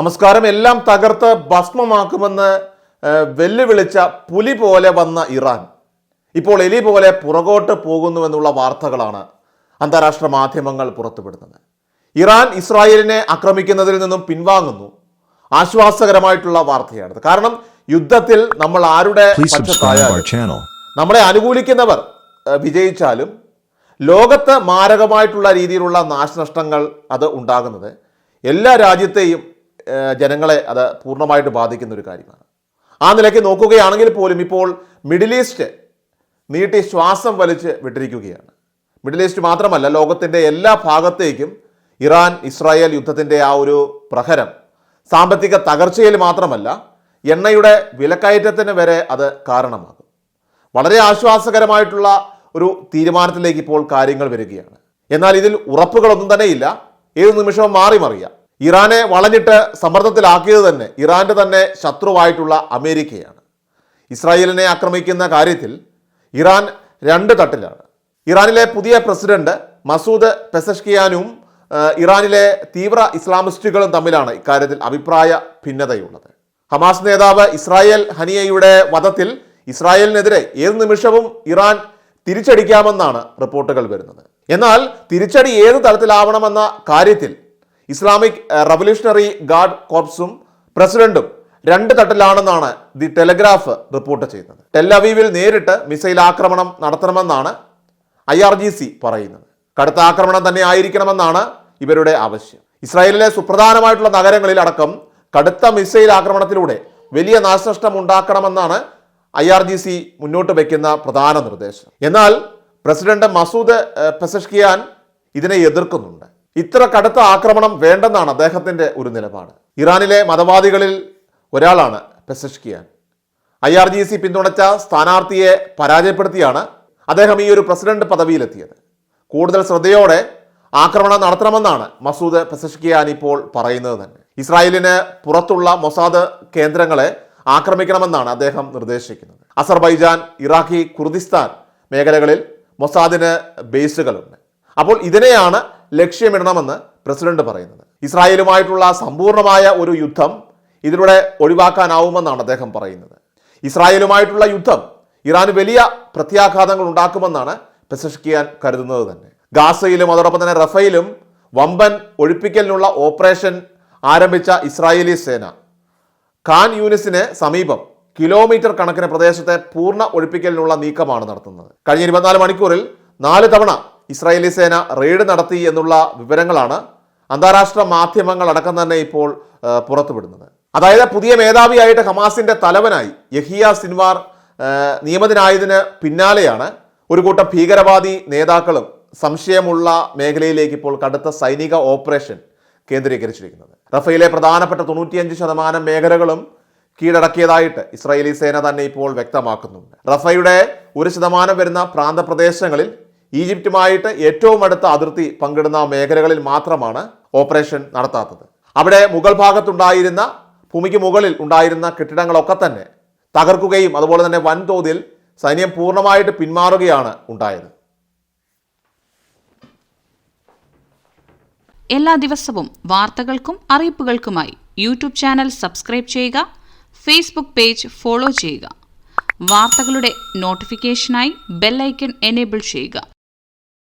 നമസ്കാരം. എല്ലാം തകർത്ത് ഭസ്മമാക്കുമെന്ന് വെല്ലുവിളിച്ച പുലി പോലെ വന്ന ഇറാൻ. ഇപ്പോൾ എലി പോലെ പുറകോട്ട് പോകുന്നുവെന്നുള്ള വാർത്തകളാണ് അന്താരാഷ്ട്ര മാധ്യമങ്ങൾ പുറത്തുവിടുന്നത്. ഇറാൻ ഇസ്രായേലിനെ ആക്രമിക്കുന്നതിൽ നിന്നും പിൻവാങ്ങുന്നു. ആശ്വാസകരമായിട്ടുള്ള വാർത്തയാണിത്. കാരണം യുദ്ധത്തിൽ നമ്മൾ ആരുടെ പക്ഷത്തായാലും നമ്മളെ അനുകൂലിക്കുന്നവർ വിജയിച്ചാലും ലോകത്ത് മാരകമായിട്ടുള്ള രീതിയിലുള്ള നാശനഷ്ടങ്ങൾ അത് ഉണ്ടാകുന്നത് എല്ലാ രാജ്യത്തെയും ജനങ്ങളെ അത് പൂർണമായിട്ട് ബാധിക്കുന്ന ഒരു കാര്യമാണ്. ആ നിലയ്ക്ക് നോക്കുകയാണെങ്കിൽ പോലും ഇപ്പോൾ മിഡിൽ ഈസ്റ്റ് നീട്ടി ശ്വാസം വലിച്ച് വിട്ടിരിക്കുകയാണ്. മിഡിൽ ഈസ്റ്റ് മാത്രമല്ല ലോകത്തിന്റെ എല്ലാ ഭാഗത്തേക്കും ഇറാൻ ഇസ്രായേൽ യുദ്ധത്തിന്റെ ആ ഒരു പ്രഹരം സാമ്പത്തിക തകർച്ചയിൽ മാത്രമല്ല എണ്ണയുടെ വിലക്കയറ്റത്തിന് വരെ അത് കാരണമാകും. വളരെ ആശ്വാസകരമായിട്ടുള്ള ഒരു തീരുമാനത്തിലേക്ക് ഇപ്പോൾ കാര്യങ്ങൾ വരികയാണ്. എന്നാൽ ഇതിൽ ഉറപ്പുകളൊന്നും തന്നെയില്ല. ഏത് നിമിഷവും മാറി മറിയാം. ഇറാനെ വളഞ്ഞിട്ട് സമ്മർദ്ദത്തിലാക്കിയത് തന്നെ ഇറാന്റെ തന്നെ ശത്രുവായിട്ടുള്ള അമേരിക്കയാണ്. ഇസ്രായേലിനെ ആക്രമിക്കുന്ന കാര്യത്തിൽ ഇറാൻ രണ്ട് തട്ടിലാണ്. ഇറാനിലെ പുതിയ പ്രസിഡന്റ് മസൂദ് പെസഷ്കിയാനും ഇറാനിലെ തീവ്ര ഇസ്ലാമിസ്റ്റുകളും തമ്മിലാണ് ഇക്കാര്യത്തിൽ അഭിപ്രായ ഭിന്നതയുള്ളത്. ഹമാസ് നേതാവ് ഇസ്രായേൽ ഹനിയയുടെ വധത്തിൽ ഇസ്രായേലിനെതിരെ ഏത് നിമിഷവും ഇറാൻ തിരിച്ചടിക്കാമെന്നാണ് റിപ്പോർട്ടുകൾ വരുന്നത്. എന്നാൽ തിരിച്ചടി ഏത് തരത്തിലാവണമെന്ന കാര്യത്തിൽ ഇസ്ലാമിക് റവല്യൂഷണറി ഗാർഡ് കോർപ്സും പ്രസിഡന്റും രണ്ട് തട്ടിലാണെന്നാണ് ദി ടെലഗ്രാഫ് റിപ്പോർട്ട് ചെയ്യുന്നത്. ടെല്ലവീവിൽ നേരിട്ട് മിസൈൽ ആക്രമണം നടത്തണമെന്നാണ് ഐ ആർ ജി സി പറയുന്നത്. കടുത്ത ആക്രമണം തന്നെ ആയിരിക്കണമെന്നാണ് ഇവരുടെ ആവശ്യം. ഇസ്രായേലിലെ സുപ്രധാനമായിട്ടുള്ള നഗരങ്ങളിൽ അടക്കം കടുത്ത മിസൈൽ ആക്രമണത്തിലൂടെ വലിയ നാശനഷ്ടം ഉണ്ടാക്കണമെന്നാണ് ഐ ആർ ജി സി മുന്നോട്ട് വയ്ക്കുന്ന പ്രധാന നിർദ്ദേശം. എന്നാൽ പ്രസിഡന്റ് മസൂദ് പെസഷ്കിയാൻ ഇതിനെ എതിർക്കുന്നുണ്ട്. ഇത്ര കടുത്ത ആക്രമണം വേണ്ടെന്നാണ് അദ്ദേഹത്തിന്റെ ഒരു നിലപാട്. ഇറാനിലെ മതവാദികളിൽ ഒരാളാണ് Pezeshkian. I R G C പിന്തുണച്ച സ്ഥാനാർത്ഥിയെ പരാജയപ്പെടുത്തിയാണ് അദ്ദേഹം ഈ ഒരു പ്രസിഡന്റ് പദവിയിലെത്തിയത്. കൂടുതൽ ശ്രദ്ധയോടെ ആക്രമണം നടത്തണമെന്നാണ് മസൂദ് പെസഷ്കിയാൻ ഇപ്പോൾ പറയുന്നത് തന്നെ. ഇസ്രായേലിന് പുറത്തുള്ള മൊസാദ് കേന്ദ്രങ്ങളെ ആക്രമിക്കണമെന്നാണ് അദ്ദേഹം നിർദ്ദേശിക്കുന്നത്. അസർബൈജാൻ ഇറാഖി കുർദിസ്ഥാൻ മേഖലകളിൽ മൊസാദിന് ബേസുകളുണ്ട്. അപ്പോൾ ഇതിനെയാണ് ലക്ഷ്യമിടണമെന്ന് പ്രസിഡന്റ് പറയുന്നത്. ഇസ്രായേലുമായിട്ടുള്ള സമ്പൂർണമായ ഒരു യുദ്ധം ഇതിലൂടെ ഒഴിവാക്കാനാവുമെന്നാണ് അദ്ദേഹം പറയുന്നത്. ഇസ്രായേലുമായിട്ടുള്ള യുദ്ധം ഇറാന് വലിയ പ്രത്യാഘാതങ്ങൾ ഉണ്ടാക്കുമെന്നാണ് പെസഷ്കിയാൻ കരുതുന്നത് തന്നെ. ഗാസയിലും അതോടൊപ്പം തന്നെ റഫയിലും വമ്പൻ ഒഴിപ്പിക്കലിനുള്ള ഓപ്പറേഷൻ ആരംഭിച്ച ഇസ്രായേലി സേന. ഖാൻ യൂനിസിന് സമീപം കിലോമീറ്റർ കണക്കിന് പ്രദേശത്തെ പൂർണ ഒഴിപ്പിക്കലിനുള്ള നീക്കമാണ് നടത്തുന്നത്. കഴിഞ്ഞ ഇരുപത്തിനാല് മണിക്കൂറിൽ നാല് തവണ ഇസ്രായേലി സേന റെയ്ഡ് നടത്തി എന്നുള്ള വിവരങ്ങളാണ് അന്താരാഷ്ട്ര മാധ്യമങ്ങൾ അടക്കം തന്നെ ഇപ്പോൾ പുറത്തുവിടുന്നത്. അതായത് പുതിയ മേധാവിയായിട്ട് ഹമാസിന്റെ തലവനായി യഹിയ സിൻവാർ നിയമിതനായതിന് പിന്നാലെയാണ് ഒരു കൂട്ടം ഭീകരവാദി നേതാക്കളും സംശയമുള്ള മേഖലയിലേക്ക് ഇപ്പോൾ കടുത്ത സൈനിക ഓപ്പറേഷൻ കേന്ദ്രീകരിച്ചിരിക്കുന്നത്. റഫയിലെ പ്രധാനപ്പെട്ട തൊണ്ണൂറ്റിയഞ്ച് ശതമാനം മേഖലകളും കീഴടക്കിയതായിട്ട് ഇസ്രായേലി സേന തന്നെ ഇപ്പോൾ വ്യക്തമാക്കുന്നുണ്ട്. റഫയുടെ ഒരു ശതമാനം വരുന്ന പ്രാന്തപ്രദേശങ്ങളിൽ ഈജിപ്തുമായിട്ട് ഏറ്റവും അടുത്ത അതിർത്തി പങ്കിടുന്ന മേഖലകളിൽ മാത്രമാണ് ഓപ്പറേഷൻ നടത്താത്തത്. അവിടെ മുഗൾ ഭാഗത്തുണ്ടായിരുന്ന ഭൂമിക്ക് മുകളിൽ ഉണ്ടായിരുന്ന കെട്ടിടങ്ങളൊക്കെ തന്നെ തകർക്കുകയും അതുപോലെ തന്നെ വൻതോതിൽ സൈന്യം പൂർണമായിട്ട് പിന്മാറുകയാണ് ഉണ്ടായത്. എല്ലാ ദിവസവും വാർത്തകൾക്കും അറിയിപ്പുകൾക്കുമായി യൂട്യൂബ് ചാനൽ സബ്സ്ക്രൈബ് ചെയ്യുക ഫേസ്ബുക്ക് പേജ് ഫോളോ ചെയ്യുക. വാർത്തകളുടെ നോട്ടിഫിക്കേഷനായി ബെല്ലൈക്കൺ എനേബിൾ ചെയ്യുക.